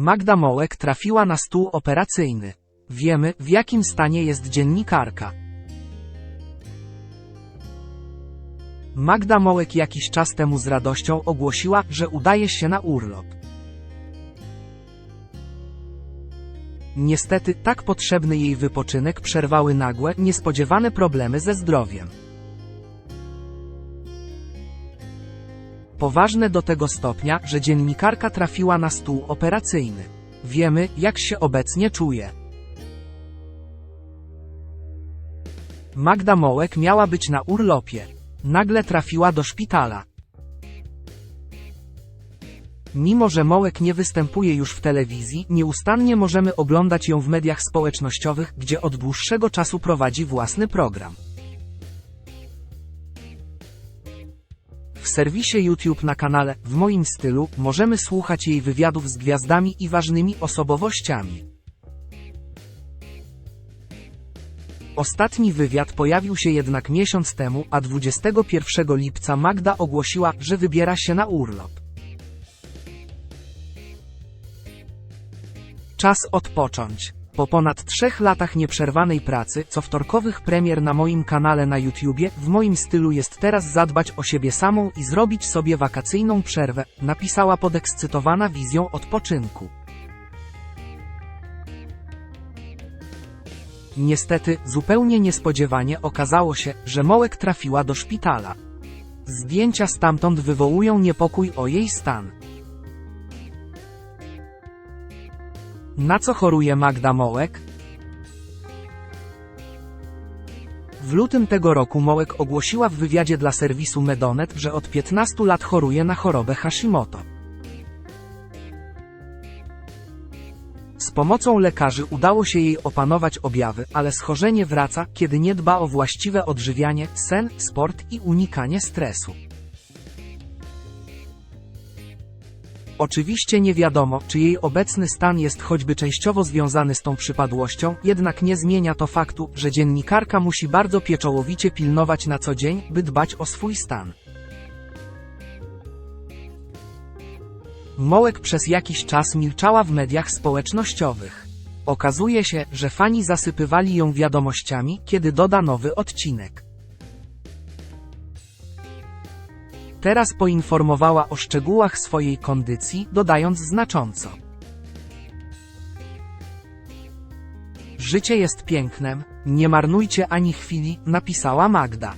Magda Mołek trafiła na stół operacyjny. Wiemy, w jakim stanie jest dziennikarka. Magda Mołek jakiś czas temu z radością ogłosiła, że udaje się na urlop. Niestety, tak potrzebny jej wypoczynek przerwały nagłe, niespodziewane problemy ze zdrowiem. Poważne do tego stopnia, że dziennikarka trafiła na stół operacyjny. Wiemy, jak się obecnie czuje. Magda Mołek miała być na urlopie. Nagle trafiła do szpitala. Mimo, że Mołek nie występuje już w telewizji, nieustannie możemy oglądać ją w mediach społecznościowych, gdzie od dłuższego czasu prowadzi własny program. W serwisie YouTube na kanale W moim stylu możemy słuchać jej wywiadów z gwiazdami i ważnymi osobowościami. Ostatni wywiad pojawił się jednak miesiąc temu, a 21 lipca Magda ogłosiła, że wybiera się na urlop. Czas odpocząć. Po ponad trzech latach nieprzerwanej pracy, co wtorkowych premier na moim kanale na YouTubie, w moim stylu jest teraz zadbać o siebie samą i zrobić sobie wakacyjną przerwę, napisała podekscytowana wizją odpoczynku. Niestety, zupełnie niespodziewanie okazało się, że Mołek trafiła do szpitala. Zdjęcia stamtąd wywołują niepokój o jej stan. Na co choruje Magda Mołek? W lutym tego roku Mołek ogłosiła w wywiadzie dla serwisu Medonet, że od 15 lat choruje na chorobę Hashimoto. Z pomocą lekarzy udało się jej opanować objawy, ale schorzenie wraca, kiedy nie dba o właściwe odżywianie, sen, sport i unikanie stresu. Oczywiście nie wiadomo, czy jej obecny stan jest choćby częściowo związany z tą przypadłością, jednak nie zmienia to faktu, że dziennikarka musi bardzo pieczołowicie pilnować na co dzień, by dbać o swój stan. Mołek przez jakiś czas milczała w mediach społecznościowych. Okazuje się, że fani zasypywali ją wiadomościami, kiedy doda nowy odcinek. Teraz poinformowała o szczegółach swojej kondycji, dodając znacząco. Życie jest pięknem, nie marnujcie ani chwili, napisała Magda.